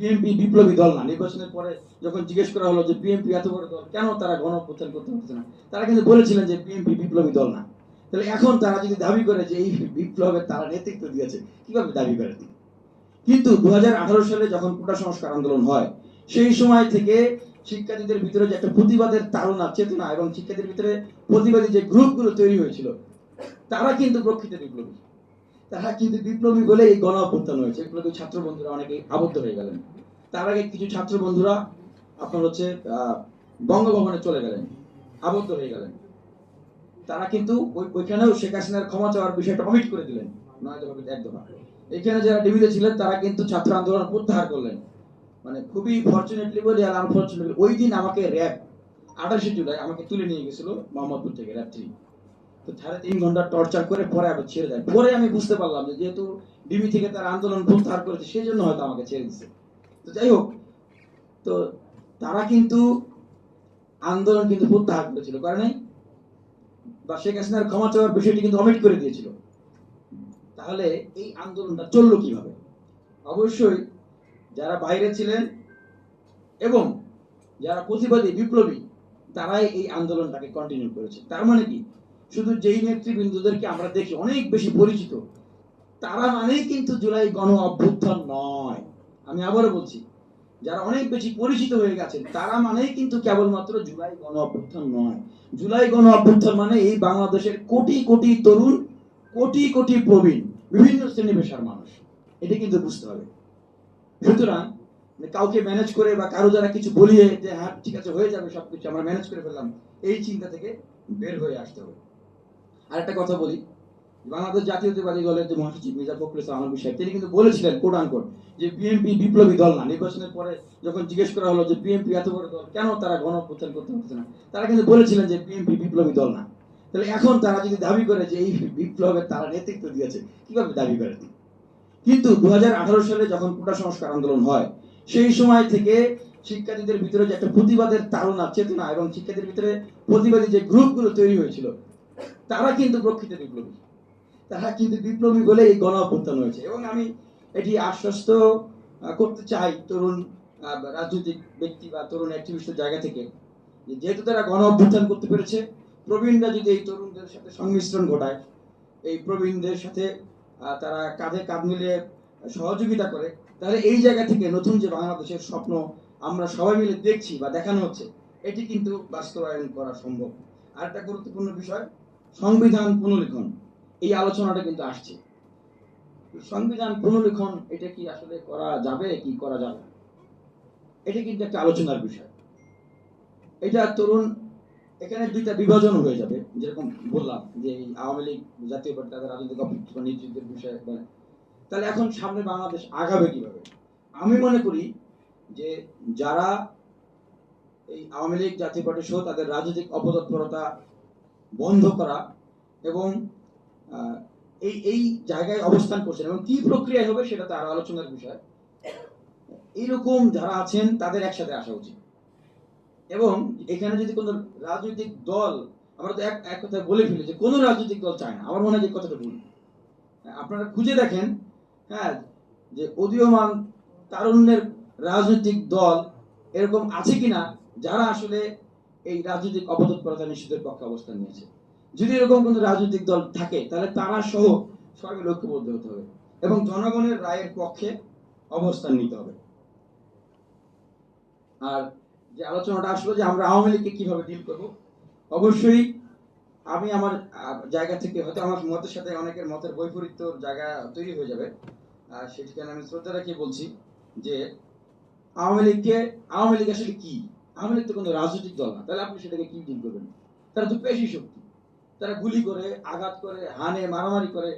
BNP বিপ্লবী দল না। নির্বাচনের পরে যখন জিজ্ঞেস করা হলো যে বিএনপি এত বড় দল, কেন তারা গণপ্রচার করতে পারছে না? তারা কিন্তু বলেছিলেন যে বিএনপি বিপ্লবী দল না। তাহলে এখন তারা যদি দাবি করে যে এই বিপ্লবের তারা নেতৃত্ব দিয়েছে, কীভাবে দাবি করে কিন্তু দু হাজার আঠারো সালে যখন কোটা সংস্কার আন্দোলন হয়, সেই সময় থেকে শিক্ষার্থীদের ভিতরে যে একটা প্রতিবাদের তাড়না, চেতনা এবং শিক্ষার্থীদের ভিতরে প্রতিবাদী যে গ্রুপগুলো তৈরি হয়েছিল, তারা কিন্তু প্রকৃত বিপ্লবী। তারা কিন্তু বিপ্লবী বলে এই গণ অভ্যুত্থান হয়েছে? বিপ্লবী ছাত্র বন্ধুরা অনেকে আবদ্ধ হয়ে গেলেন। তার আগে কিছু ছাত্র বন্ধুরা আপনার হচ্ছে বঙ্গভবনে চলে গেলেন, আবদ্ধ হয়ে গেলেন। তারা কিন্তু ওই- ওইখানেও শেখ হাসিনার ক্ষমা চাওয়ার বিষয়টা অমিট করে দিলেন। নয় দফা এক দফা। এখানে যারা ডিবিতে ছিলেন, তারা কিন্তু ছাত্র আন্দোলন প্রত্যাহার করলেন। মানে খুবই ফর্চুনেটলি বলি আর আনফর্চুনেটলি ওই দিন আমাকে র্যাব আঠাশে জুলাই আমাকে তুলে নিয়ে গেছিল মোহাম্মদপুর থেকে র্যাব থ্রি সাড়ে তিন ঘণ্টা টর্চার করে পরে আবার ছেড়ে দেয়। পরে আমি বুঝতে পারলাম যেহেতু ডিবি থেকে তার আন্দোলন করেছে সেই জন্য হয়তো আমাকে ছেড়ে তো যাই হোক, তো তারা কিন্তু আন্দোলন কিন্তু প্রত্যাহার করেছিল। বা শেখ হাসিনার ক্ষমা চাওয়ার বিষয়টি কিন্তু অমিট করে দিয়েছিল। তাহলে এই আন্দোলনটা চলল কীভাবে? অবশ্যই যারা বাইরে ছিলেন এবং যারা প্রতিবাদী, বিপ্লবী, তারাই এই আন্দোলনটাকে কন্টিনিউ করেছে। তার মানে কি? শুধু যেই নেতৃবৃন্দদেরকে আমরা দেখি, অনেক বেশি পরিচিত, তারা মানেই কিন্তু জুলাই গণ অভ্যুত্থান নয়। আমি আবারও বলছি, যারা অনেক বেশি পরিচিত হয়ে গেছেন, তারা মানেই কিন্তু কেবলমাত্র জুলাই গণ অভ্যুত্থান নয়। জুলাই গণ অভ্যুত্থান মানে এই বাংলাদেশের কোটি কোটি তরুণ, কোটি কোটি প্রবীণ, বিভিন্ন শ্রেণি পেশার মানুষ। এটা কিন্তু বুঝতে হবে। সুতরাং কাউকে ম্যানেজ করে বা কারও যারা কিছু বলিয়ে যে হ্যাঁ ঠিক আছে, হয়ে যাবে সবকিছু, আমরা ম্যানেজ করে ফেললাম। এই চিন্তা থেকে বের হয়ে আসতে হবে। আরেকটা কথা বলি। বাংলাদেশ জাতীয়তাবাদী দলের যে মহাসচিব মির্জা ফখরুল ইসলাম আলমী সাহেব, তিনি কিন্তু বলেছিলেন কোট আনকোট যে বিএনপি বিপ্লবী দল না। নির্বাচনের পরে যখন জিজ্ঞেস করা হলো যে বিএনপি এত বড় দল, কেন তারা গণপ্রচার করতে পারছে না? তারা কিন্তু বলেছিলেন যে বিএনপি বিপ্লবী দল না। তাহলে এখন তারা যদি দাবি করে যে এই বিপ্লবের তারা নেতৃত্ব দিয়েছে, কীভাবে দাবি করে কিন্তু দু হাজার আঠারো সালে যখন কোটা সংস্কার আন্দোলন হয়, সেই সময় থেকে শিক্ষার্থীদের ভিতরে যে একটা প্রতিবাদের তাড়না, চেতনা এবং শিক্ষার্থীদের ভিতরে প্রতিবাদী যে গ্রুপগুলো তৈরি হয়েছিল তারা কিন্তু প্রকৃত বিপ্লবী। তারা কিন্তু বিপ্লবী বলে এই গণ অভ্যুত্থান হয়েছে। এবং আমি এটি আশ্বস্ত করতে চাই তরুণ রাজনৈতিক ব্যক্তি বা তরুণ অ্যাক্টিভিস্টের জায়গা থেকে যেহেতু তারা গণ অভ্যুত্থান করতে পেরেছে, প্রবীণরা যদি এই তরুণদের সাথে সংমিশ্রণ ঘটায়, এই প্রবীণদের সাথে তারা কাঁধে কাঁধ মিলিয়ে সহযোগিতা করে, তাহলে এই জায়গা থেকে নতুন যে বাংলাদেশের স্বপ্ন আমরা সবাই মিলে দেখছি বা দেখানো হচ্ছে, এটি কিন্তু বাস্তবায়ন করা সম্ভব। আর একটা গুরুত্বপূর্ণ বিষয় সংবিধান পুনর্লিখন এই আলোচনাটা কিন্তু আসছে। সংবিধান পুনর্লিখন এটা কি আসলে করা যাবে, কি করা যাবে এটা কিন্তু একটা আলোচনার বিষয়। এটা তরুণ, এখানে দুইটা বিভাজন হয়ে যাবে, যেরকম বললাম যে এই আওয়ামী লীগ, জাতীয় পার্টি, তাদের রাজনৈতিক অভ্যুত্থান, নেতৃত্বের বিষয়ে বলে তাহলে এখন সামনে বাংলাদেশ আগাবে কীভাবে? আমি মনে করি যে যারা এই আওয়ামী লীগ, জাতীয় পার্টি সহ তাদের রাজনৈতিক অপতৎপরতা বন্ধ করা এবং এই এই জায়গায় অবস্থান করছেন এবং কি প্রক্রিয়া হবে সেটা তো আরও আলোচনার বিষয়। এইরকম যারা আছেন, তাদের একসাথে আসা উচিত। এবং এখানে যদি কোনো রাজনৈতিক দল, আমরা তো এক এক কথায় বলে ফেলি যে কোনো রাজনৈতিক দল চায় না। আমার মনে হয় যে কথাটা ভুল। আপনারা খুঁজে দেখেন হ্যাঁ যে উদীয়মান তারুণ্যের রাজনৈতিক দল এরকম আছে কিনা, যারা আসলে এই রাজনৈতিক অপতৎপরতা নিষিদ্ধের পক্ষে অবস্থান নিয়েছে। যদি এরকম কোনো রাজনৈতিক দল থাকে, তাহলে তারা সহ সবাই ঐক্যবদ্ধ হতে হবে এবং জনগণের রায়ের পক্ষে অবস্থান নিতে হবে। আর যে আলোচনাটা আসলো যে আমরা আওয়ামী লীগকে কীভাবে ডিল করব, অবশ্যই আমি আমার জায়গা থেকে হয়তো আমার মতের সাথে অনেকের মতের বৈপরীত্যর জায়গা তৈরি হয়ে যাবে। আর সেটিকে আমি শ্রদ্ধা রাখিয়ে বলছি যে আওয়ামী লীগকে, আওয়ামী লীগ আসলে কি? আওয়ামী লীগ তো কোনো রাজনৈতিক দল না, তাহলে আপনি সেটাকে কি ডিল করবেন? তারা তো পেশি শক্তি। তারা গুলি করে, আঘাত করে, হানে, মারামারি করে।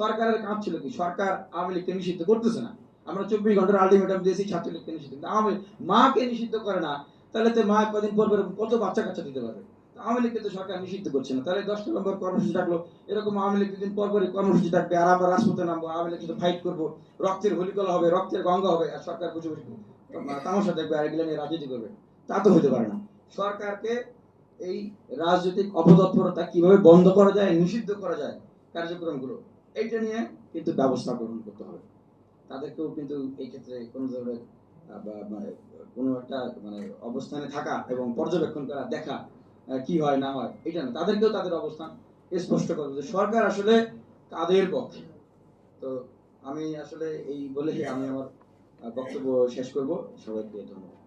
সরকারের কাজ ছিল কি? সরকার আওয়ামী লীগকে নিষিদ্ধ করতেছে না। আমরা চব্বিশ ঘণ্টার আলটিমেটাম দিয়েছি, ছাত্রলীগকে নিষিদ্ধ। কিন্তু আওয়ামী মাকে নিষিদ্ধ করে না, তাহলে তো মা কদিন পর কত বাচ্চা কাচ্চা দিতে পারবে? আওয়ামী লীগকে তো সরকার নিষিদ্ধ করছে না। তাহলে দশ নম্বর কর্মসূচি থাকল, এরকম আওয়ামী লীগ দুদিন পর পরই কর্মসূচি থাকবে, আর আমরা রাজপথে নামবো, আওয়ামী লীগ ফাইট করব, রক্তের হোলিকলা হবে, রক্তের গঙ্গা হবে, আর সরকার বসে বসে তামাশা দেখবে আর এগুলো নিয়ে রাজনীতি করবে। তা তো হতে পারে না। সরকারকে এই রাজনৈতিক অপতৎপরতা কীভাবে বন্ধ করা যায়, নিষিদ্ধ করা যায়, কার্যক্রমগুলো, এইটা নিয়ে কিন্তু ব্যবস্থা গ্রহণ করতে হবে। তাদেরকেও কিন্তু এই ক্ষেত্রে কোনো ধরনের মানে কোনো একটা মানে অবস্থানে থাকা এবং পর্যবেক্ষণ করা, দেখা কি হয়, না হয় এটা না। তাদেরকেও তাদের অবস্থান স্পষ্ট করবে যে সরকার আসলে কাদের পক্ষে। তো আমি আসলে এই বলে আমি আমার বক্তব্য শেষ করব। সবাইকে ধন্যবাদ।